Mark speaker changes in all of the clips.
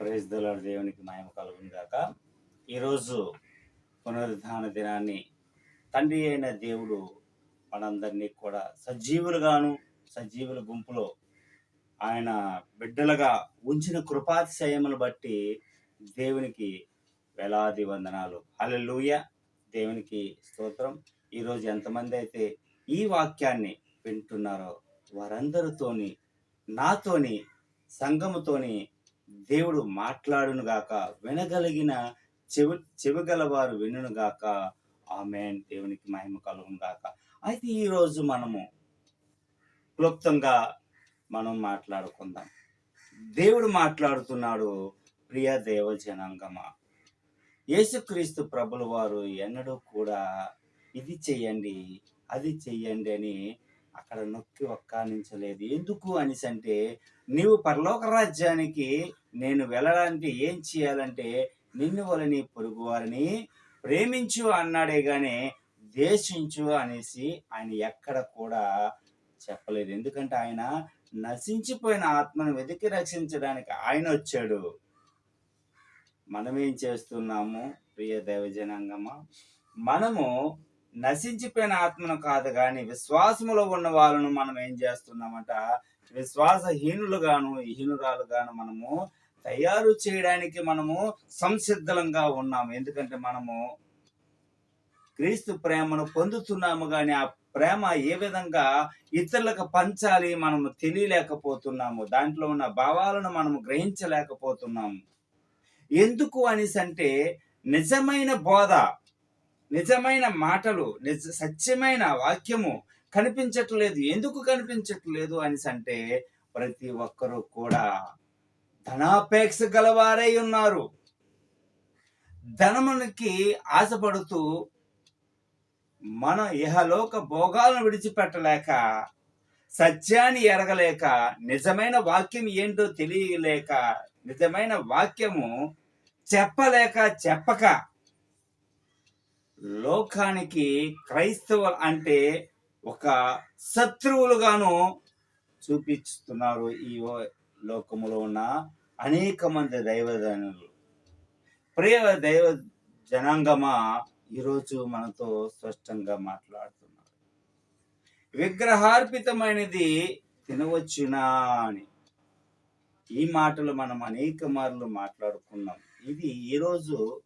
Speaker 1: Praise దళాడు దేవునికి మహిమ కలుగును గాక. ఈరోజు పునరుద్ధాన దినాన్ని తండ్రి అయిన దేవుడు మనందరినీ కూడా సజీవులుగాను సజీవుల గుంపులో ఆయన బిడ్డలుగా ఉంచిన కృపాతిశయములు బట్టి దేవునికి వేలాది వందనాలు. అలెలుయ దేవునికి స్తోత్రం. ఈరోజు ఎంతమంది అయితే ఈ వాక్యాన్ని వింటున్నారో వారందరితోని నాతోని సంఘముతోని దేవుడు మాట్లాడును గాక వినగలిగిన చెవి చెవిగలవారు వినును గాక. ఆమెన్. దేవునికి మహిమ కలుగును గాక. అయితే ఈరోజు మనము క్లుప్తంగా మనం మాట్లాడుకుందాం. దేవుడు మాట్లాడుతున్నాడు ప్రియ దేవ జనాంగమా. యేసుక్రీస్తు ప్రభుల వారు ఎన్నడూ కూడా ఇది చెయ్యండి అది చెయ్యండి అని అక్కడ నొక్కి ఒక్కానించలేదు. ఎందుకు అనేసి అంటే నీవు పరలోక రాజ్యానికి నేను వెళ్ళడానికి ఏం చేయాలంటే నిన్ను వలని పొరుగు వారిని ప్రేమించు అన్నాడే కానీ ద్వేషించు అనేసి ఆయన ఎక్కడ కూడా చెప్పలేదు. ఎందుకంటే ఆయన నశించిపోయిన ఆత్మను వెతికి రక్షించడానికి ఆయన వచ్చాడు. మనమేం చేస్తున్నాము ప్రియ దైవజనాంగమా? మనము నశించిపోయిన ఆత్మను కాదు కానీ విశ్వాసములో ఉన్న వాళ్ళను మనం ఏం చేస్తున్నామంట? విశ్వాసహీనులుగాను హీనురాలుగాను మనము తయారు చేయడానికి మనము సంసిద్ధంగా ఉన్నాము. ఎందుకంటే మనము క్రీస్తు ప్రేమను పొందుతున్నాము కానీ ఆ ప్రేమ ఏ విధంగా ఇతరులకు పంచాలి మనము తెలియలేకపోతున్నాము. దాంట్లో ఉన్న భావాలను మనము గ్రహించలేకపోతున్నాము. ఎందుకు అనేసి అంటే నిజమైన బోధ నిజమైన మాటలు నిజ సత్యమైన వాక్యము కనిపించట్లేదు. ఎందుకు కనిపించట్లేదు అని అంటే ప్రతి ఒక్కరూ కూడా ధనాపేక్ష గలవారై ఉన్నారు. ధనమునికి ఆశపడుతూ మన ఇహలోక భోగాలను విడిచిపెట్టలేక సత్యాన్ని ఎరగలేక నిజమైన వాక్యం ఏంటో తెలియలేక నిజమైన వాక్యము చెప్పలేక చెప్పక లోకానికి క్రైస్తవులు అంటే ఒక శత్రువులుగాను చూపిస్తున్నారు ఈ లోకములో ఉన్న అనేక మంది దైవజనులు. ప్రియ దైవ జనాంగమా ఈరోజు మనతో స్పష్టంగా మాట్లాడుతున్నారు. విగ్రహార్పితమైనది తినవచ్చునా అని. ఈ మాటలు మనం అనేక మార్లు మాట్లాడుకున్నాం. ఇది ఈరోజు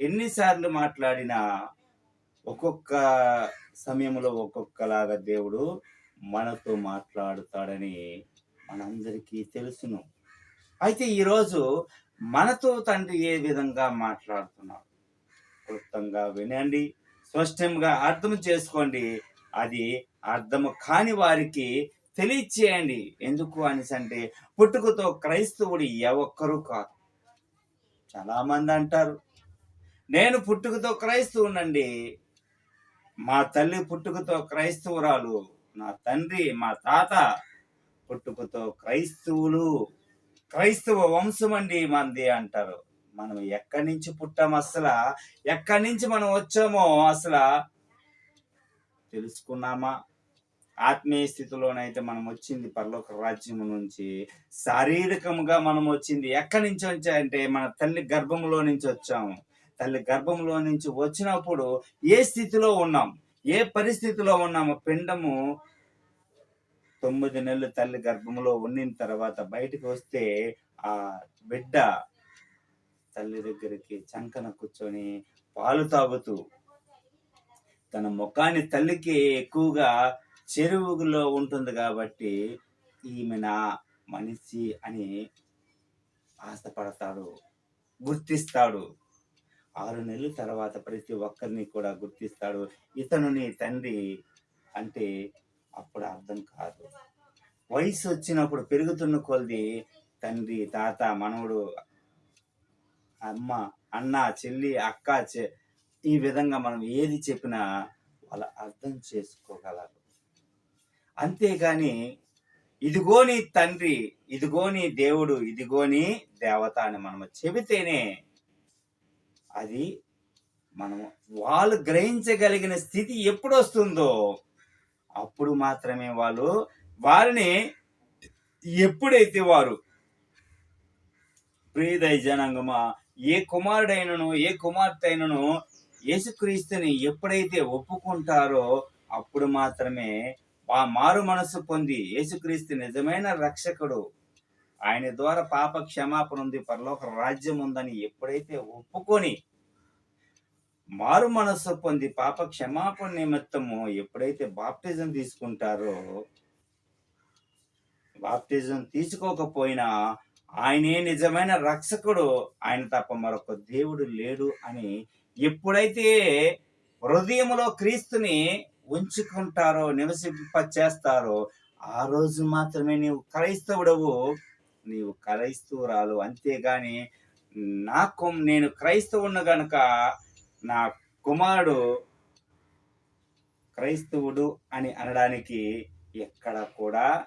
Speaker 1: ఎన్నిసార్లు మాట్లాడినా ఒక్కొక్క సమయంలో ఒక్కొక్కలాగా దేవుడు మనతో మాట్లాడుతాడని మనందరికీ తెలుసును. అయితే ఈరోజు మనతో తండ్రి ఏ విధంగా మాట్లాడుతున్నాడు? క్లుప్తంగా వినండి స్పష్టంగా అర్థం చేసుకోండి. అది అర్థము కాని వారికి తెలియచేయండి. ఎందుకు అనేసి అంటే పుట్టుకతో క్రైస్తవుడు ఏ కాదు. చాలా మంది అంటారు నేను పుట్టుకతో క్రైస్తవునండి మా తల్లి పుట్టుకతో క్రైస్తవురాలు నా తండ్రి మా తాత పుట్టుకతో క్రైస్తవులు. క్రైస్తవ వంశం అండి మంది అంటారు. మనం ఎక్కడి నుంచి పుట్టాము అసలు? ఎక్కడి నుంచి మనం వచ్చామో అసలు తెలుసుకున్నామా? ఆత్మీయ స్థితిలోనైతే మనం వచ్చింది పరలోక రాజ్యం నుంచి. శారీరకంగా మనం వచ్చింది ఎక్కడి నుంచి వచ్చాయంటే మన తల్లి గర్భంలో నుంచి వచ్చాము. తల్లి గర్భంలో నుంచి వచ్చినప్పుడు ఏ స్థితిలో ఉన్నాం? ఏ పరిస్థితిలో ఉన్నాము? పిండము తొమ్మిది నెలలు తల్లి గర్భంలో ఉండిన తర్వాత బయటకు వస్తే ఆ బిడ్డ తల్లి దగ్గరికి చంకన కూర్చొని పాలు తాగుతూ తన ముఖాన్ని తల్లికి ఎక్కువగా చెరువులో ఉంటుంది కాబట్టి ఈమె నా మనిషి అని ఆశపడతాడు గుర్తిస్తాడు. ఆరు నెలల తర్వాత ప్రతి ఒక్కరిని కూడా గుర్తిస్తాడు. ఇతను నీ తండ్రి అంటే అప్పుడు అర్థం కాదు. వయసు వచ్చినప్పుడు పెరుగుతున్న కొలది తండ్రి తాత మనవడు అమ్మ అన్న చెల్లి అక్క చె ఈ విధంగా మనం ఏది చెప్పినా వాళ్ళు అర్థం చేసుకోగలరు. అంతేగాని ఇదిగోని తండ్రి ఇదిగోని దేవుడు ఇదిగోని దేవత అని మనం చెబితేనే అది మనం వాళ్ళు గ్రహించగలిగిన స్థితి ఎప్పుడు వస్తుందో అప్పుడు మాత్రమే వాళ్ళు వారిని ఎప్పుడైతే వారు ప్రియదయ జనాంగమా ఏ కుమారుడైనను ఏ కుమార్తె అయినను యేసుక్రీస్తుని ఎప్పుడైతే ఒప్పుకుంటారో అప్పుడు మాత్రమే ఆ మారు మనసు పొంది యేసుక్రీస్తు నిజమైన రక్షకుడు ఆయన ద్వారా పాప క్షమాపణ ఉంది పరలోక రాజ్యం ఉందని ఎప్పుడైతే ఒప్పుకొని మారు మనస్సు పొంది పాప క్షమాపణ నిమిత్తము ఎప్పుడైతే బాప్టిజం తీసుకుంటారో బాప్టిజం తీసుకోకపోయినా ఆయనే నిజమైన రక్షకుడు. ఆయన తప్ప మరొక దేవుడు లేడు అని ఎప్పుడైతే హృదయములో క్రీస్తుని ఉంచుకుంటారో నివసింప చేస్తారో ఆ రోజు మాత్రమే నీవు క్రైస్తవుడవు. నీవు క్రైస్తవురాలు. అంతేగాని నాకు నేను క్రైస్తవుని గనుక నా కుమారుడు క్రైస్తవుడు అని అనడానికి ఎక్కడ కూడా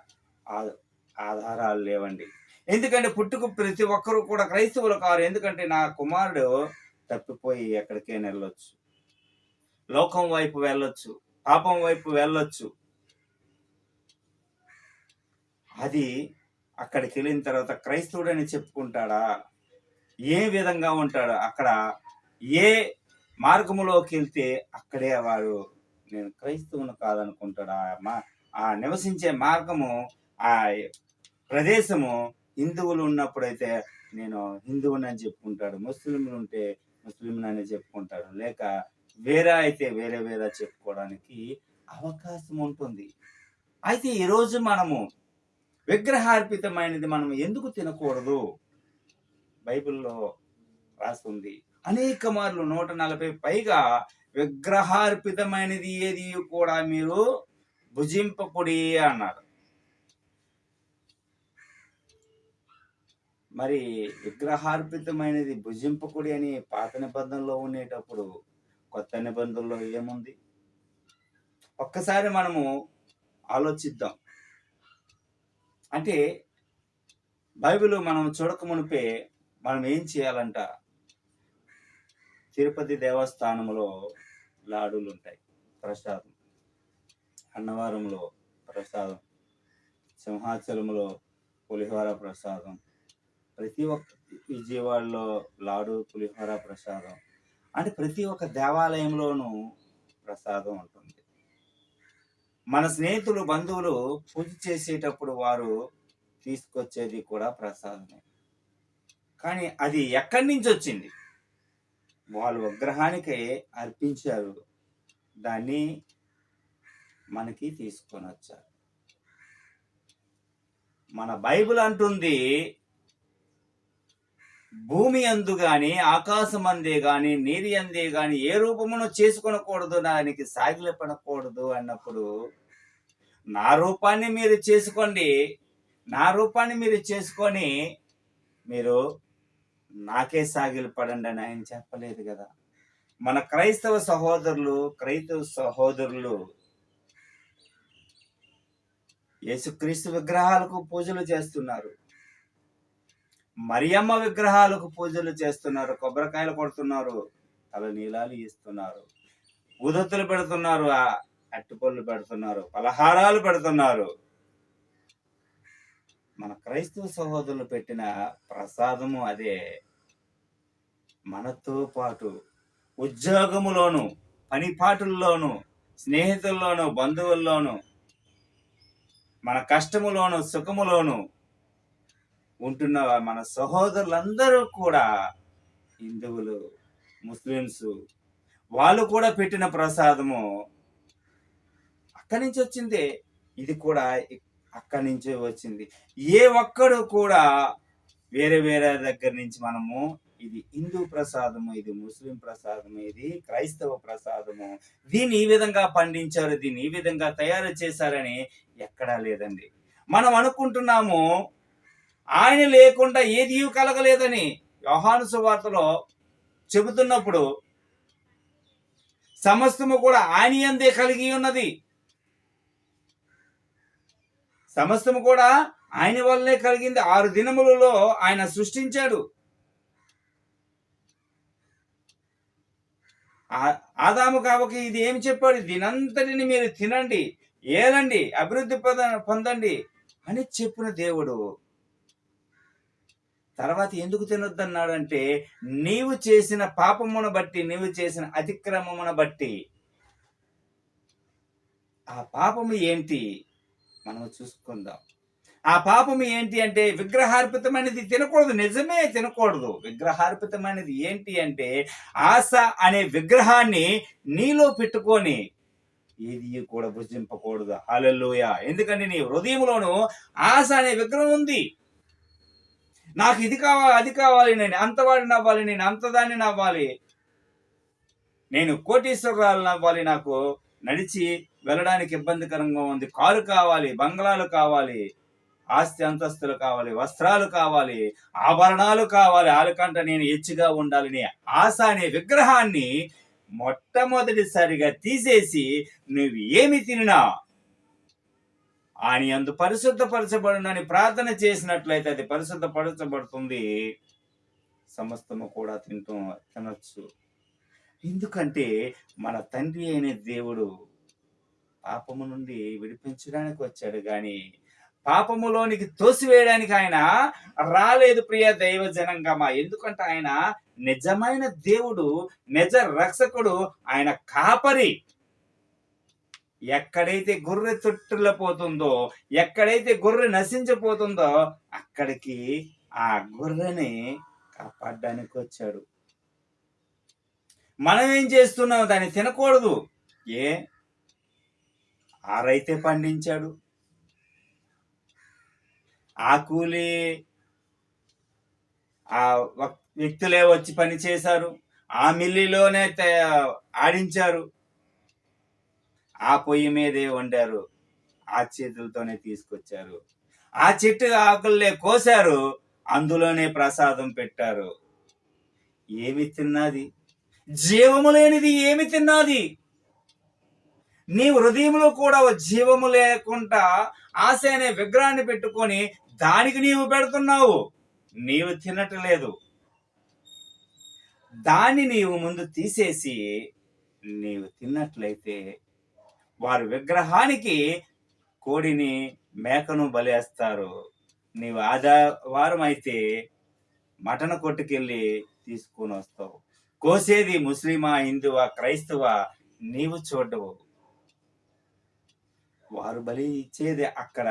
Speaker 1: ఆ- ఆధారాలు లేవండి. ఎందుకంటే పుట్టుకు ప్రతి ఒక్కరూ కూడా క్రైస్తవులు కారు. ఎందుకంటే నా కుమారుడు తప్పిపోయి ఎక్కడికైనా వెళ్ళొచ్చు. లోకం వైపు వెళ్ళొచ్చు. పాపం వైపు వెళ్ళొచ్చు. అది అక్కడికి వెళ్ళిన తర్వాత క్రైస్తవుడని చెప్పుకుంటాడా? ఏ విధంగా ఉంటాడు? అక్కడ ఏ మార్గములోకి వెళ్తే అక్కడే వాడు నేను క్రైస్తవుని కాదనుకుంటాడా? మా- ఆ నివసించే మార్గము ఆ ప్రదేశము హిందువులు ఉన్నప్పుడైతే నేను హిందువుని అని చెప్పుకుంటాడు. ముస్లింలు ఉంటే ముస్లింలు అని చెప్పుకుంటాడు. లేక వేరే అయితే వేరే వేరే చెప్పుకోవడానికి అవకాశం ఉంటుంది. అయితే ఈరోజు మనము విగ్రహార్పితమైనది మనం ఎందుకు తినకూడదు? బైబిల్లో రాస్తుంది. అనేక మార్లు నూట నలభై పైగా విగ్రహార్పితమైనది ఏది కూడా మీరు భుజింపకుడి అన్నారు. మరి విగ్రహార్పితమైనది భుజింపకుడి అని పాత నిబంధనలో ఉండేటప్పుడు కొత్త నిబంధనలో ఏముంది? ఒక్కసారి మనము ఆలోచిద్దాం. అంటే బైబిల్ మనం చూడక మునిపే మనం ఏం చేయాలంట? తిరుపతి దేవస్థానంలో లాడులు ఉంటాయి. ప్రసాదం. అన్నవరంలో ప్రసాదం. సింహాచలంలో పులిహోర ప్రసాదం. ప్రతి ఒక్క విజయవాడలో లాడు పులిహోర ప్రసాదం. అంటే ప్రతి ఒక్క దేవాలయంలోనూ ప్రసాదం ఉంటుంది. మన స్నేహితులు బంధువులు పూజ చేసేటప్పుడు వారు తీసుకొచ్చేది కూడా ప్రసాదమే. కానీ అది ఎక్కడి నుంచి వచ్చింది? వాళ్ళు విగ్రహానికి అర్పించారు. దాన్ని మనకి తీసుకొని వచ్చారు మన బైబిల్ అంటుంది భూమి అందు గాని ఆకాశం అందే గాని నీరి అందే గాని ఏ రూపమును చేసుకొనకూడదు దానికి సాగిలపడకూడదు అన్నప్పుడు నా రూపాన్ని మీరు చేసుకోండి. నా రూపాన్ని మీరు చేసుకొని మీరు నాకే సాగిలు పడండి అని ఆయన చెప్పలేదు కదా. మన క్రైస్తవ సహోదరులు క్రైస్తవ సహోదరులు యేసుక్రీస్తు విగ్రహాలకు పూజలు చేస్తున్నారు. మరియమ్మ విగ్రహాలకు పూజలు చేస్తున్నారు కొబ్బరికాయలు కొడుతున్నారు తల నీలాలు ఇస్తున్నారు ఉదత్తులు పెడుతున్నారు ఆ అట్టుపళ్ళు పెడుతున్నారు పలహారాలు పెడుతున్నారు. మన క్రైస్తవ సహోదరులు పెట్టిన ప్రసాదము అదే. మనతో పాటు ఉద్యోగములోను పనిపాటుల్లోను స్నేహితుల్లోను బంధువుల్లోను మన కష్టములోను సుఖములోను ఉంటున్న మన సహోదరులందరూ కూడా హిందువులు ముస్లిమ్స్ వాళ్ళు కూడా పెట్టిన ప్రసాదము అక్కడి నుంచి వచ్చిందే. ఇది కూడా అక్కడి నుంచే వచ్చింది. ఏ ఒక్కడు కూడా వేరే వేరే దగ్గర నుంచి మనము ఇది హిందూ ప్రసాదము ఇది ముస్లిం ప్రసాదము ఇది క్రైస్తవ ప్రసాదము దీన్ని ఈ విధంగా పండించారు దీన్ని ఈ విధంగా తయారు చేశారని ఎక్కడా లేదండి. మనం అనుకుంటున్నాము ఆయన లేకుండా ఏది కలగలేదని యోహాను సువార్తలో చెబుతున్నప్పుడు సమస్తము కూడా ఆయన అందే కలిగి ఉన్నది. సమస్తము కూడా ఆయన వల్లే కలిగింది. ఆరు దినములలో ఆయన సృష్టించాడు. ఆదాము కావకి ఇది ఏమి చెప్పాడు? దీనంతటిని మీరు తినండి ఏలండి అభివృద్ధి పొందండి అని చెప్పిన దేవుడు. తర్వాత ఎందుకు తినొద్దన్నాడంటే నీవు చేసిన పాపమును బట్టి నీవు చేసిన అతిక్రమమును బట్టి. ఆ పాపము ఏంటి? మనం చూసుకుందాం. ఆ పాపము ఏంటి అంటే విగ్రహార్పితమైనది తినకూడదు. నిజమే తినకూడదు. విగ్రహార్పితమైనది ఏంటి అంటే ఆశ అనే విగ్రహాన్ని నీలో పెట్టుకొని ఏది కూడా భుజింపకూడదు. హల్లెలూయా. ఎందుకంటే నీ హృదయంలోను ఆశ అనే విగ్రహం ఉంది. నాకు ఇది కావాలి అది కావాలి నేను అంతవాడిని అవ్వాలి నేను అంతదాన్ని నవ్వాలి. నేను కోటీశ్వరాలను అవ్వాలి నాకు. నడిచి వెళ్ళడానికి ఇబ్బందికరంగా ఉంది. కారు కావాలి బంగ్లాలు కావాలి ఆస్తి అంతస్తులు కావాలి వస్త్రాలు కావాలి ఆభరణాలు కావాలి. వాళ్ళకంట నేను హెచ్చుగా ఉండాలని ఆశ అనే విగ్రహాన్ని మొట్టమొదటిసారిగా తీసేసి నువ్వు ఏమి తినినా ఆయన అందు పరిశుద్ధపరచబడునని ప్రార్థన చేసినట్లయితే అది పరిశుద్ధపరచబడుతుంది. సమస్తము కూడా తింటూ తినొచ్చు. ఎందుకంటే మన తండ్రి అయిన దేవుడు పాపము నుండి విడిపించడానికి వచ్చాడు. కానీ పాపములోనికి తోసివేయడానికి ఆయన రాలేదు ప్రియ దైవ జనంగమా ఎందుకంటే ఆయన నిజమైన దేవుడు నిజ రక్షకుడు ఆయన కాపరి. ఎక్కడైతే గొర్రె తొట్టుల పోతుందో ఎక్కడైతే గొర్రె నశించిపోతుందో అక్కడికి ఆ గొర్రెని కాపాడడానికి వచ్చాడు. మనం ఏం చేస్తున్నాం దాన్ని తినకూడదు. ఏ? ఆరైతే పండించాడు. ఆ కూలి ఆ వ్యక్తులే వచ్చి పని చేశారు. ఆ మిల్లిలోనే ఆడించారు. ఆ పొయ్యి మీదే వండారు. ఆ చేతులతోనే తీసుకొచ్చారు. ఆ చెట్టు ఆకులే కోశారు. అందులోనే ప్రసాదం పెట్టారు. ఏమి తిన్నది? జీవము లేనిది ఏమి తిన్నది? నీ హృదయంలో కూడా జీవము లేకుండా ఆశ అనే విగ్రహాన్ని పెట్టుకొని దానికి నీవు పెడుతున్నావు. నీవు తినట్లేదు దాన్ని నీవు ముందు తీసేసి నీవు తిన్నట్లయితే వారు విగ్రహానికి కోడిని మేకను బలేస్తారు. నీవు ఆదివారం అయితే మటన్ కొట్టుకెళ్ళి తీసుకొని వస్తావు కోసేది ముస్లిమా హిందువా క్రైస్తవ నీవు చూడవు. వారు బలి ఇచ్చేది అక్కడ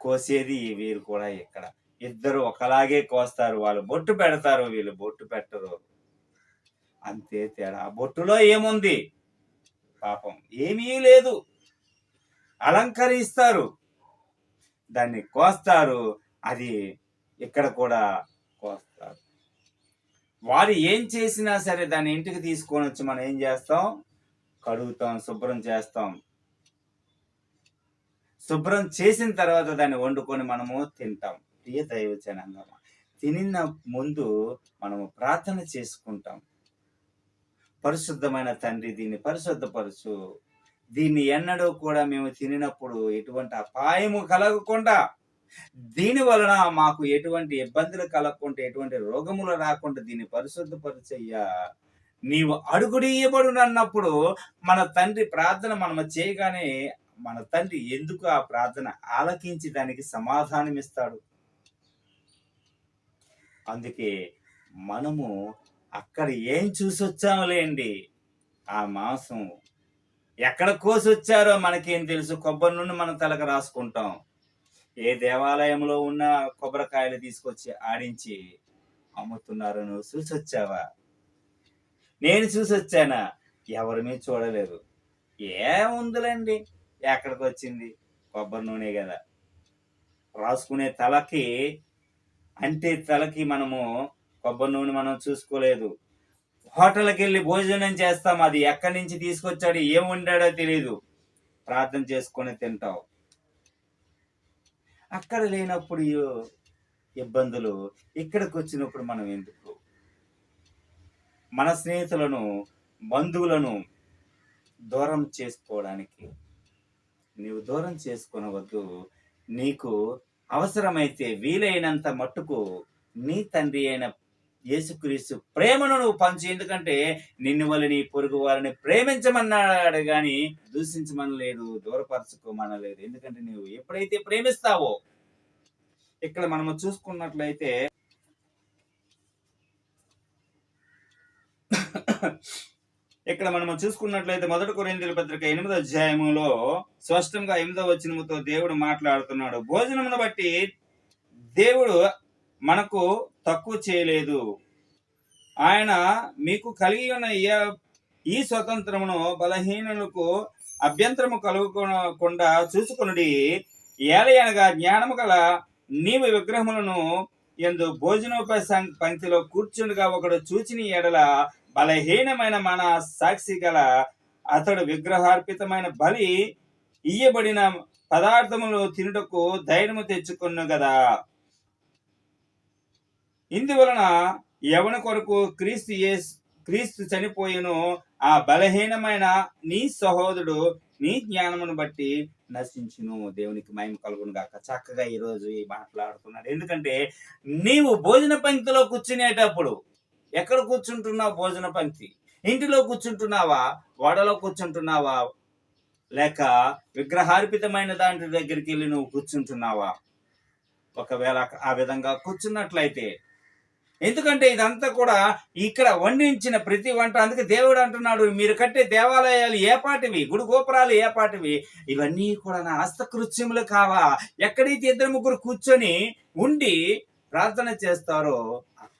Speaker 1: కోసేది వీరు కూడా ఇక్కడ. ఇద్దరు ఒకలాగే కోస్తారు వాళ్ళు బొట్టు పెడతారు వీళ్ళు బొట్టు పెట్టరు. అంతే తేడా. ఆ బొట్టులో ఏముంది? పాపం. ఏమీ లేదు. అలంకరిస్తారు. దాన్ని కోస్తారు. అది ఇక్కడ కూడా కోస్తారు. వారు ఏం చేసినా సరే దాన్ని ఇంటికి తీసుకొని వచ్చి మనం ఏం చేస్తాం? కడుగుతాం శుభ్రం చేస్తాం. శుభ్రం చేసిన తర్వాత దాన్ని వండుకొని మనము తింటాం. ప్రియ దైవచనంగా తినిన ముందు మనము ప్రార్థన చేసుకుంటాం. పరిశుద్ధమైన తండ్రి దీన్ని పరిశుద్ధపరచు. దీన్ని ఎన్నడూ కూడా మేము తినినప్పుడు ఎటువంటి అపాయము కలగకుండా దీని వలన మాకు ఎటువంటి ఇబ్బందులు కలగకుండా ఎటువంటి రోగములు రాకుండా దీన్ని పరిశుద్ధపరచయ్యా. నీవు అడుగుడియబడు అన్నప్పుడు మన తండ్రి ప్రార్థన మనం చేయగానే మన తండ్రి ఎందుకు ఆ ప్రార్థన ఆలకించి దానికి సమాధానం ఇస్తాడు అందుకే మనము అక్కడ ఏం చూసి వచ్చాములేండి ఆ మాంసం. ఎక్కడ కోసి వచ్చారో మనకేం తెలుసు. కొబ్బరి నుండి మనం తలకు రాసుకుంటాం. ఏ దేవాలయంలో ఉన్న కొబ్బరికాయలు తీసుకొచ్చి ఆడించి అమ్ముతున్నారో నువ్వు చూసి వచ్చావా నేను చూసి వచ్చానా ఎవరి మీద చూడలేదు. ఏముందిలేండి? ఎక్కడికి వచ్చింది కొబ్బరి నూనె కదా. రాసుకునే తలకి అంటే తలకి మనము కొబ్బరి నూనె మనం చూసుకోలేదు. హోటల్కి వెళ్ళి భోజనం చేస్తాం అది. ఎక్కడి నుంచి తీసుకొచ్చాడు ఏం వండాడో తెలియదు ప్రార్థన చేసుకొని తింటావు అక్కడ లేనప్పుడు ఇబ్బందులు ఇక్కడికి వచ్చినప్పుడు మనం ఎందుకు? మన స్నేహితులను బంధువులను దూరం చేసుకోవడానికి. నీవు దూరం చేసుకునవద్దు. నీకు అవసరమైతే వీలైనంత మట్టుకు నీ తండ్రి అయిన యేసుక్రీస్తు ప్రేమను నువ్వు పంచు. ఎందుకంటే నిన్ను వలని పొరుగు వారిని ప్రేమించమన్నాడు కానీ దూషించమనలేదు దూరపరచుకోమనలేదు. ఎందుకంటే నువ్వు ఎప్పుడైతే ప్రేమిస్తావో ఇక్కడ మనము చూసుకున్నట్లయితే ఇక్కడ మనము చూసుకున్నట్లయితే మొదటి కొరిందీల పత్రిక ఎనిమిదో అధ్యాయములో స్పష్టంగా ఎనిమిదో వచ్చినముతో దేవుడు మాట్లాడుతున్నాడు. భోజనమును బట్టి దేవుడు మనకు తక్కువ చేయలేదు. ఆయన మీకు కలిగి ఉన్న ఈ- ఈ స్వతంత్రమును బలహీనులకు అభ్యంతరము కలుగకుండా చూసుకొనుడి. ఏలయనగా జ్ఞానము గల నీవు విగ్రహములను ఎందు భోజనోపాయ పంక్తిలో కూర్చుండగా ఒకడు చూచిన ఎడల బలహీనమైన మన సాక్షి గల అతడు విగ్రహార్పితమైన బలి ఇయ్యబడిన పదార్థములు తినుటకు ధైర్యము తెచ్చుకును కదా ఇందువలన ఎవని కొరకు క్రీస్తు ఏస్ క్రీస్తు చనిపోయిను ఆ బలహీనమైన నీ సహోదరుడు నీ జ్ఞానమును బట్టి నశించును. దేవునికి మహిమ కలుగును గాక. చక్కగా ఈరోజు ఈ మాట్లాడుతున్నాడు. ఎందుకంటే నీవు భోజన పంక్తిలో కూర్చునేటప్పుడు ఎక్కడ కూర్చుంటున్నావు భోజన పంక్తి? ఇంటిలో కూర్చుంటున్నావా? ఓడలో కూర్చుంటున్నావా? లేక విగ్రహార్పితమైన దాంట్లో దగ్గరికి వెళ్ళి నువ్వు కూర్చుంటున్నావా? ఒకవేళ ఆ విధంగా కూర్చున్నట్లయితే ఎందుకంటే ఇదంతా కూడా ఇక్కడ వండించిన ప్రతి వంట. అందుకే దేవుడు అంటున్నాడు మీరు కట్టే దేవాలయాలు ఏపాటివి గుడి గోపురాలు ఏపాటివి ఇవన్నీ కూడా నా హస్తకృత్యములు కావా? ఎక్కడైతే ఇద్దరు ముగ్గురు కూర్చొని ఉండి ప్రార్థన చేస్తారో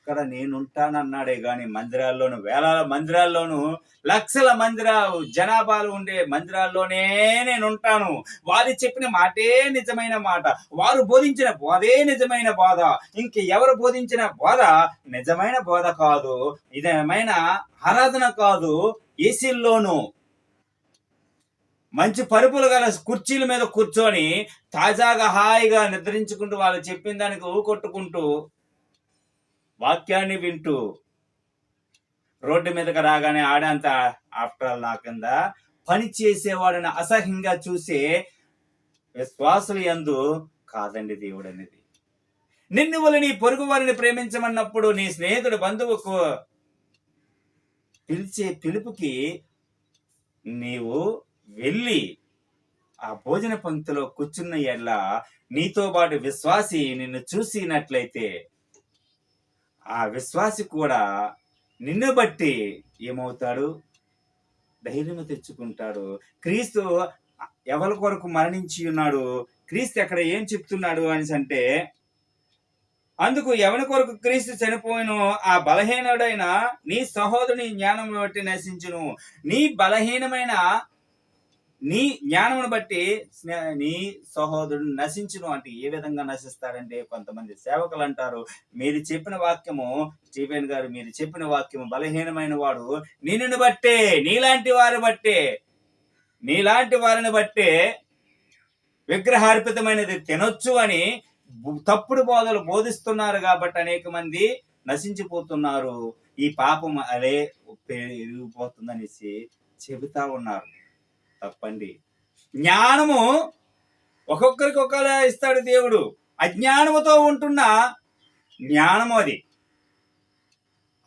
Speaker 1: అక్కడ నేనుంటానన్నాడే గాని మందిరాల్లోను వేలాల మందిరాల్లోను లక్షల మందిర జనాభాలు ఉండే మందిరాల్లోనే నేను ఉంటాను వారు చెప్పిన మాటే నిజమైన మాట. వారు బోధించిన బోధే నిజమైన బోధ. ఇంక ఎవరు బోధించిన బోధ? నిజమైన బోధ కాదు. నిజమైన ఆరాధన కాదు. ఏసీల్లోను మంచి పరుపులు గల కుర్చీల మీద కూర్చొని తాజాగా హాయిగా నిద్రించుకుంటూ వాళ్ళు చెప్పిన దానికి ఊకొట్టుకుంటూ వాక్యాన్ని వింటూ రోడ్డు మీదకి రాగానే ఆడంత ఆఫ్టర్ ఆల్ నా కింద పని చేసేవాడిని అసహ్యంగా చూసే విశ్వాసులు ఎందు కాదండి దేవుడు అనేది నిన్ను వల్ల నీ పొరుగు వారిని ప్రేమించమన్నప్పుడు నీ స్నేహితుడు బంధువుకు పిలిచే పిలుపుకి నీవు వెళ్ళి ఆ భోజన పంక్తిలో కూర్చున్న ఎడ్ల నీతో పాటు విశ్వాసి నిన్ను చూసినట్లయితే ఆ విశ్వాసి కూడా నిన్ను బట్టి ఏమవుతాడు? ధైర్యం తెచ్చుకుంటాడు. క్రీస్తు ఎవరి కొరకు మరణించి ఉన్నాడు? క్రీస్తు అక్కడ ఏం చెప్తున్నాడు అని అంటే అందుకు ఎవరి కొరకు క్రీస్తు చనిపోయినో ఆ బలహీనుడైన నీ సహోదరుని జ్ఞానం బట్టి నశించును. నీ బలహీనమైన నీ జ్ఞానమును బట్టి నీ సహోదరుడు నశించును అంటే ఏ విధంగా నశిస్తాడంటే కొంతమంది సేవకులు అంటారు. మీరు చెప్పిన వాక్యము స్టీఫెన్ గారు మీరు చెప్పిన వాక్యము బలహీనమైన వాడు నిన్ను బట్టే నీలాంటి వారి బట్టే నీలాంటి వారిని బట్టే విగ్రహార్పితమైనది తినొచ్చు అని తప్పుడు బోధలు బోధిస్తున్నారు కాబట్టి అనేక మంది నశించిపోతున్నారు. ఈ పాపం అదే పెరిగిపోతుందనేసి చెబుతా ఉన్నారు. తప్పండి. జ్ఞానము ఒక్కొక్కరికి ఒక్కలా ఇస్తాడు దేవుడు. అజ్ఞానముతో ఉంటున్న జ్ఞానము అది.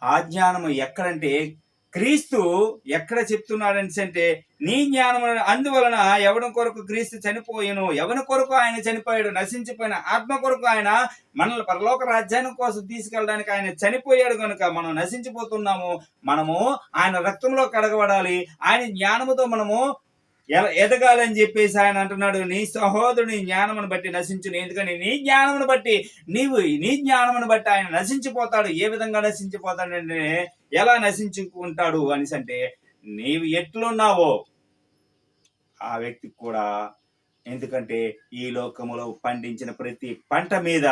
Speaker 1: ఆ జ్ఞానము ఎక్కడంటే క్రీస్తు ఎక్కడ చెప్తున్నాడని అంటే నీ జ్ఞానము అందువలన ఎవరి కొరకు క్రీస్తు చనిపోయాను ఎవరి కొరకు ఆయన చనిపోయాడు నశించిపోయిన ఆత్మ కొరకు ఆయన మనల్ని పరలోక రాజ్యాన్ని కోసం తీసుకెళ్ళడానికి ఆయన చనిపోయాడు కనుక మనం నశించిపోతున్నాము మనము ఆయన రక్తంలో కడగబడాలి ఆయన జ్ఞానముతో మనము ఎదగాలని చెప్పేసి ఆయన అంటున్నాడు నీ సహోదరుని జ్ఞానమును బట్టి నశించును. ఎందుకని? నీ జ్ఞానమును బట్టి నీవు నీ జ్ఞానమును బట్టి ఆయన నశించిపోతాడు. ఏ విధంగా నశించిపోతాడంటే ఎలా నశించుకుంటాడు అనేసి అంటే నీవు ఎట్లున్నావో ఆ వ్యక్తికి కూడా ఎందుకంటే ఈ లోకములో పండించిన ప్రతి పంట మీద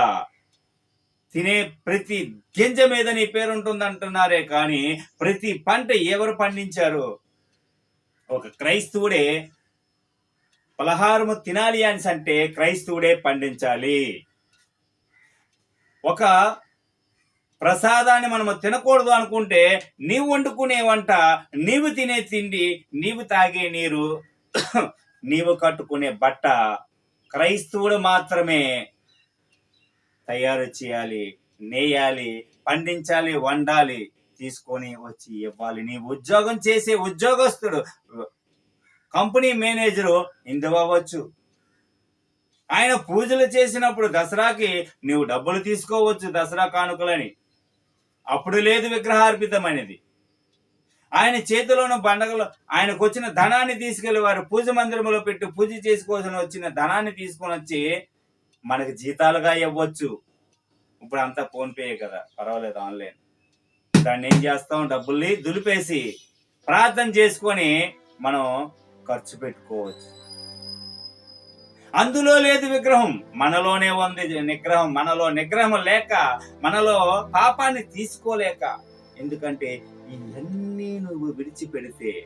Speaker 1: తినే ప్రతి గింజ మీద నీ పేరు ఉంటుంది అంటున్నారే కానీ ప్రతి పంట ఎవరు పండించారు? ఒక క్రైస్తవుడే పలహారము తినాలి అని అంటే క్రైస్తవుడే పండించాలి. ఒక ప్రసాదాన్ని మనము తినకూడదు అనుకుంటే నీవు వండుకునే వంట నీవు తినే తిండి నీవు తాగే నీరు నీవు కట్టుకునే బట్ట క్రైస్తవుడు మాత్రమే తయారు చేయాలి నేయాలి పండించాలి వండాలి. తీసుకొని వచ్చి ఇవ్వాలి. నీ ఉద్యోగం చేసే ఉద్యోగస్తుడు. కంపెనీ మేనేజరు ఇందుకు అవ్వచ్చు. ఆయన పూజలు చేసినప్పుడు దసరాకి నీవు డబ్బులు తీసుకోవచ్చు దసరా కానుకలని. అప్పుడు లేదు విగ్రహార్పితమైనది. ఆయన చేతిలోని పండగలు ఆయనకు వచ్చిన ధనాన్ని తీసుకెళ్ళి వారు పూజ మందిరంలో పెట్టి పూజ చేసుకోవాల్సిన వచ్చిన ధనాన్ని తీసుకొని వచ్చి మనకి జీతాలుగా ఇవ్వచ్చు. ఇప్పుడు అంతా ఫోన్పే కదా పర్వాలేదు ఆన్లైన్. దాన్ని ఏం చేస్తాం? డబ్బుల్ని దులిపేసి ప్రార్థన చేసుకొని మనం ఖర్చు పెట్టుకోవచ్చు. అందులో లేదు విగ్రహం. మనలోనే ఉంది నిగ్రహం. మనలో నిగ్రహం లేక మనలో పాపాన్ని తీసుకోలేక. ఎందుకంటే ఇవన్నీ నువ్వు విడిచిపెడితే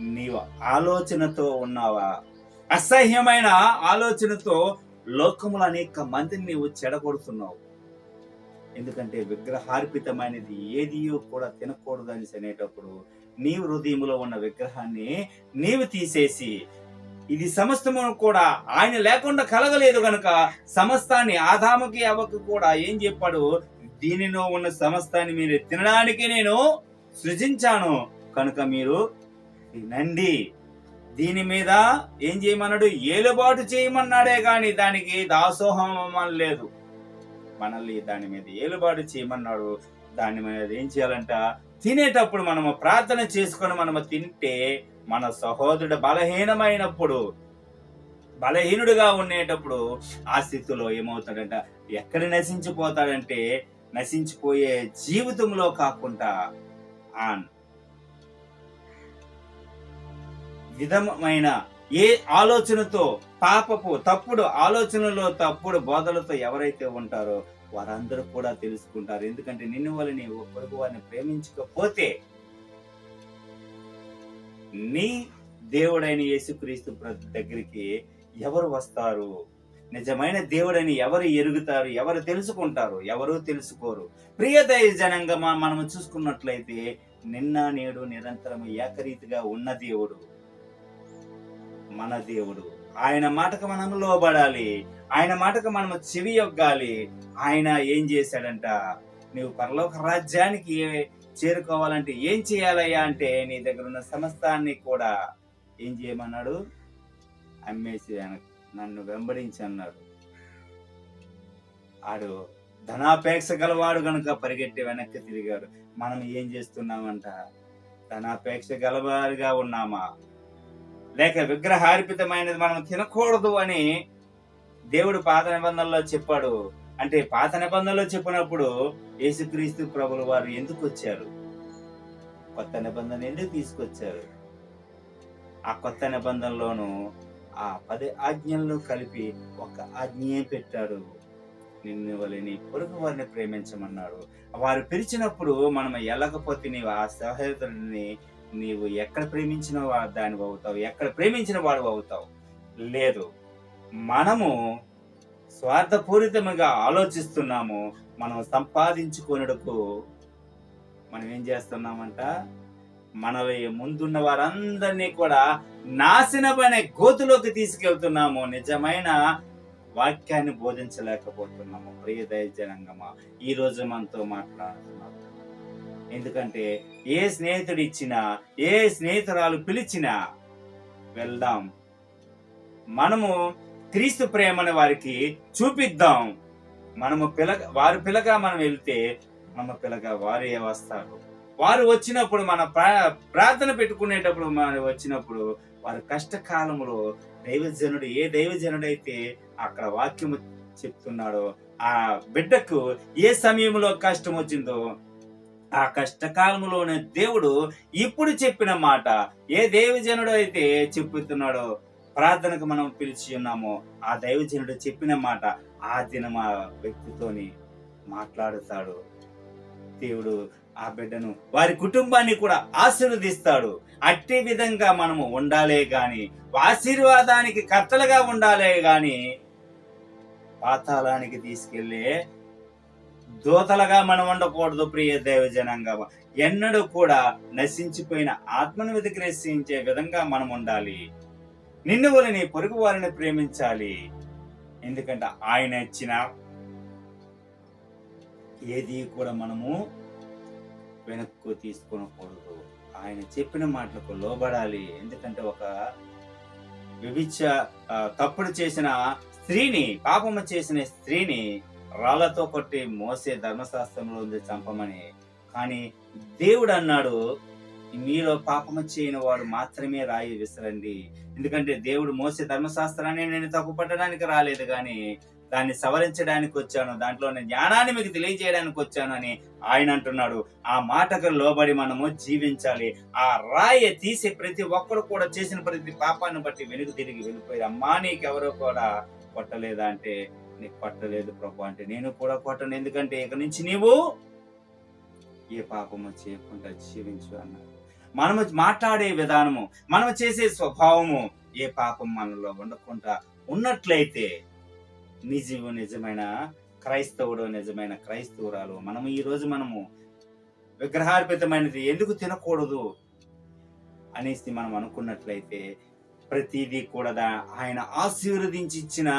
Speaker 1: నీవు ఆలోచనతో ఉన్నావా? అసహ్యమైన ఆలోచనతో లోకములు అనేక మందిని నీవు చెడగొడుతున్నావు. ఎందుకంటే విగ్రహార్పితమైనది ఏదియో కూడా తినకూడదు అని అనేటప్పుడు నీ హృదయంలో ఉన్న విగ్రహాన్ని నీవు తీసేసి ఇది సమస్తము కూడా ఆయన లేకుండా కలగలేదు గనుక సమస్తాన్ని ఆదాముకి అవ్వకు కూడా ఏం చెప్పాడు? దీనిలో ఉన్న సమస్తాన్ని మీరు తినడానికి నేను సృజించాను. కనుక మీరు తినండి. దీని మీద ఏం చేయమన్నాడు? ఏలుబాటు చేయమన్నాడే గాని దానికి దాసోహం లేదు. మనల్ని దాని మీద ఏలుబాటు చేయమన్నాడు. దాని మీద ఏం చేయాలంట? తినేటప్పుడు మనము ప్రార్థన చేసుకొని మనము తింటే మన సహోదరుడు బలహీనమైనప్పుడు బలహీనుడుగా ఉండేటప్పుడు ఆ స్థితిలో ఏమవుతాడంట? ఎక్కడ నశించిపోతాడంటే నశించిపోయే జీవితంలో కాకుండా ఆన్ విధమైన ఏ ఆలోచనతో పాపపు తప్పుడు ఆలోచనలో తప్పుడు బోధలతో ఎవరైతే ఉంటారో వారందరూ కూడా తెలుసుకుంటారు. ఎందుకంటే నిన్ను వల్ల నీవు పొరుగు వారిని ప్రేమించకపోతే నీ దేవుడైన యేసుక్రీస్తు దగ్గరికి ఎవరు వస్తారు? నిజమైన దేవుడని ఎవరు ఎరుగుతారు? ఎవరు తెలుసుకుంటారు? ఎవరు తెలుసుకోరు? ప్రియదయ జనంగా మనము చూసుకున్నట్లయితే నిన్న నేడు నిరంతరం ఏకరీతిగా ఉన్న దేవుడు మన దేవుడు. ఆయన మాటకు మనం లోబడాలి. ఆయన మాటకు మనం చెవి యొగ్గాలి. ఆయన ఏం చేశాడంట? నువ్వు పరలోక రాజ్యానికి చేరుకోవాలంటే ఏం చేయాలయ్యా? అంటే నీ దగ్గర ఉన్న సమస్తాన్ని కూడా ఏం చేయమన్నాడు? అమ్మేసి ఆయన- నన్ను వెంబడించి అన్నాడు ఆడు ధనాపేక్ష గలవాడు గనుక పరిగెట్టి వెనక్కి తిరిగాడు. మనం ఏం చేస్తున్నామంట? ధనాపేక్ష గలవారిగా ఉన్నామా? లేక విగ్రహార్పితమైనది మనం తినకూడదు అని దేవుడు పాత నిబంధనలో చెప్పాడు. అంటే పాత నిబంధనలో చెప్పినప్పుడు యేసుక్రీస్తు ప్రభులు వారు ఎందుకు వచ్చారు? కొత్త నిబంధన ఎందుకు తీసుకొచ్చారు? ఆ కొత్త నిబంధనలోను ఆ పది ఆజ్ఞలను కలిపి ఒక ఆజ్ఞే పెట్టాడు. నిన్ను వలని పొరుగు వారిని ప్రేమించమన్నాడు. వారు పిలిచినప్పుడు మనం వెళ్ళకపోతే నీవు ఆ సహోదరుని నీవు ఎక్కడ ప్రేమించిన దాని అవుతావు ఎక్కడ ప్రేమించిన వాడు అవుతావు. లేదు మనము స్వార్థపూరితముగా ఆలోచిస్తున్నాము మనం సంపాదించుకొనుటకు మనం ఏం చేస్తున్నామంట? మనలో ముందున్న వారందరినీ కూడా నాశనమైన గోతులోకి తీసుకెళ్తున్నాము. నిజమైన వాక్యాన్ని బోధించలేకపోతున్నాము. ప్రియ దయజనంగమా ఈ రోజు మనతో మాట్లాడుతున్నాం. ఎందుకంటే ఏ స్నేహితుడు ఇచ్చినా ఏ స్నేహితురాలు పిలిచినా వెళ్దాం. మనము క్రీస్తు ప్రేమను వారికి చూపిద్దాం. మనము పిలక వారు పిలక మనం వెళ్తే మన పిలక వారే వస్తారు. వారు వచ్చినప్పుడు మన ప్రా- ప్రార్థన పెట్టుకునేటప్పుడు మన వచ్చినప్పుడు వారి కష్టకాలంలో దైవజనుడు ఏ దైవజనుడైతే అక్కడ వాక్యము చెప్తున్నాడో ఆ బిడ్డకు ఏ సమయంలో కష్టం వచ్చిందో ఆ కష్టకాలంలోనే దేవుడు ఇప్పుడు చెప్పిన మాట ఏ దైవజనుడు అయితే చెప్పుతున్నాడో ప్రార్థనకు మనం పిలిచి ఉన్నామో ఆ దైవజనుడు చెప్పిన మాట ఆ దినం ఆ వ్యక్తితోని మాట్లాడుతాడు. దేవుడు ఆ బిడ్డను వారి కుటుంబాన్ని కూడా ఆశీర్వదిస్తాడు. అట్టి విధంగా మనము ఉండాలే గాని ఆశీర్వాదానికి కర్తలుగా ఉండాలే గాని పాతాళానికి తీసుకెళ్ళే దూతలుగా మనం ఉండకూడదు ప్రియ దైవ జనంగా ఎన్నడూ కూడా నశించిపోయిన ఆత్మను వెతికిరేసించే విధంగా మనం ఉండాలి. నిన్ను వలని పొరుగు వారిని ప్రేమించాలి. ఎందుకంటే ఆయన ఇచ్చిన ఏది కూడా మనము వెనక్కు తీసుకోనకూడదు. ఆయన చెప్పిన మాటలకు లోబడాలి. ఎందుకంటే ఒక వివిచ తప్పుడు చేసిన స్త్రీని పాపము చేసిన స్త్రీని రాళ్ళతో కొట్టి మోసే ధర్మశాస్త్రంలో ఉంది చంపమని. కానీ దేవుడు అన్నాడు మీలో పాపము చేయని వాడు మాత్రమే రాయి విసరండి. ఎందుకంటే దేవుడు మోసే ధర్మశాస్త్రాన్ని నేను తప్పు పట్టడానికి రాలేదు కానీ దాన్ని సవరించడానికి వచ్చాను. దాంట్లో నేను జ్ఞానాన్ని మీకు తెలియజేయడానికి వచ్చాను అని ఆయన అంటున్నాడు. ఆ మాటకు లోబడి మనము జీవించాలి. ఆ రాయి తీసి ప్రతి ఒక్కరు కూడా చేసిన ప్రతి పాపాన్ని బట్టి వెనుక తిరిగి వెళ్ళిపోయి అమ్మా నీకెవరో కూడా కొట్టలేదా? అంటే నీకు పట్టలేదు ప్రభు అంటే నేను కూడా పట్టను. ఎందుకంటే ఇక నుంచి నీవు ఏ పాపము చేయకుండా జీవించు అన్నారు మనము మాట్లాడే విధానము మనము చేసే స్వభావము ఏ పాపం మనలో ఉండకుండా ఉన్నట్లయితే నిజము నిజమైన క్రైస్తవుడు నిజమైన క్రైస్తవురాలు. మనము ఈ రోజు మనము విగ్రహార్పితమైనది ఎందుకు తినకూడదు అనేసి మనం అనుకున్నట్లయితే ప్రతిదీ కూడా ఆయన ఆశీర్వదించి ఇచ్చిన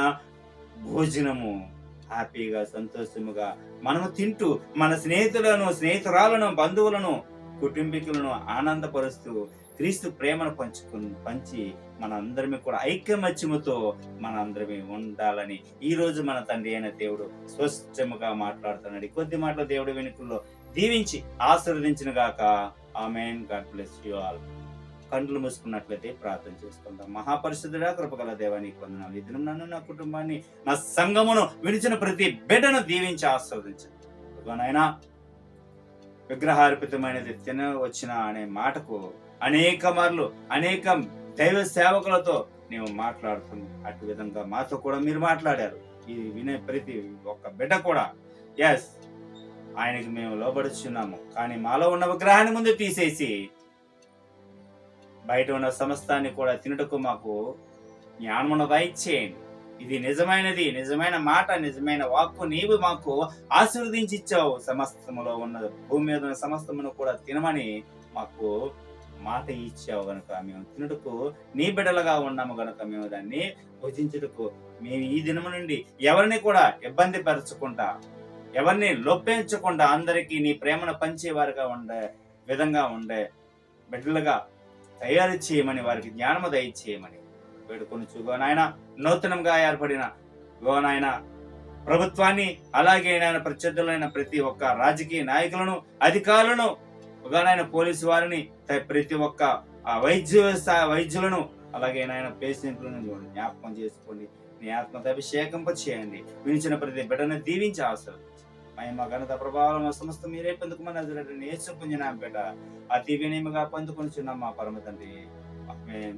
Speaker 1: భోజనము హ్యాపీగా సంతోషముగా మనము తింటూ మన స్నేహితులను స్నేహితురాలను బంధువులను కుటుంబీకులను ఆనందపరుస్తూ క్రీస్తు ప్రేమను పంచుకుని పంచి మన కూడా ఐక్యమత్యముతో మన అందరిమి ఉండాలని ఈ రోజు మన తండ్రి అయిన దేవుడు స్వచ్ఛముగా మాట్లాడుతున్నాడు. కొద్ది మాటలు దేవుడు వెనుకల్లో దీవించి ఆశీర్వదించిన గాక amen. God bless you all. కండ్లు మూసుకున్నట్లయితే ప్రార్థన చేసుకుందాం. మహాపరిశుద్ధుడా కృపగల దేవానికి వందనాలు. ఈ నన్ను నా కుటుంబాన్ని నా సంఘమును విడిచిన ప్రతి బిడ్డను దీవించి ఆస్వాదించండి నాయనా విగ్రహార్పితమైనది తిన వచ్చిన అనే మాటకు అనేక మార్లు అనేక దైవ సేవకులతో నీవు మాట్లాడుతున్నావు. అటు విధంగా మాతో కూడా మీరు మాట్లాడారు. ఇది వినే ప్రతి ఒక్క బిడ్డ కూడా ఎస్ ఆయనకి మేము లోబడుచున్నాము కానీ మాలో ఉన్న విగ్రహాన్ని ముందు తీసేసి బయట ఉన్న సమస్తాన్ని కూడా తినటకు మాకు జ్ఞానమును దయచేయండి. ఇది నిజమైనది నిజమైన మాట నిజమైన వాక్కు నీవు మాకు ఆశీర్వదించి ఇచ్చావు సమస్తములో ఉన్న భూమి మీద ఉన్న సమస్తమును కూడా తినమని మాకు మాట ఇచ్చావు గనుక మేము తినుటకు నీ బిడ్డలుగా ఉన్నాము గనుక మేము దాన్ని భుజించుటకు మేము ఈ దినము నుండి ఎవరిని కూడా ఇబ్బంది పరచకుండా ఎవరిని లొప్పించకుండా అందరికీ నీ ప్రేమను పంచేవారుగా ఉండే విధంగా ఉండే బిడ్డలుగా తయారు చేయమని వారికి జ్ఞానము దయచేయమని వేడుకొని గోనాయన నూతనంగా ఏర్పడిన గోనాయన ప్రభుత్వాన్ని అలాగే నాయన ప్రత్యర్థులైన ప్రతి ఒక్క రాజకీయ నాయకులను అధికారులను గోనాయన పోలీసు వారిని ప్రతి ఒక్క ఆ వైద్య వైద్యులను అలాగే నాయన పేషెంట్లను జ్ఞాపకం చేసుకోండి. నీ ఆత్మత అభిషేకంప చేయండి. వినిచిన ప్రతి బిడ్డను దీవించి అవసరం మహిమ ఘనత ప్రభావం సమస్త మీరే పొందుకోమని నజరేయుడైన యేసు నా బిడ్డ అతి వినయముగా పొందుకొని మా పరమ తండ్రి ఆమేన్.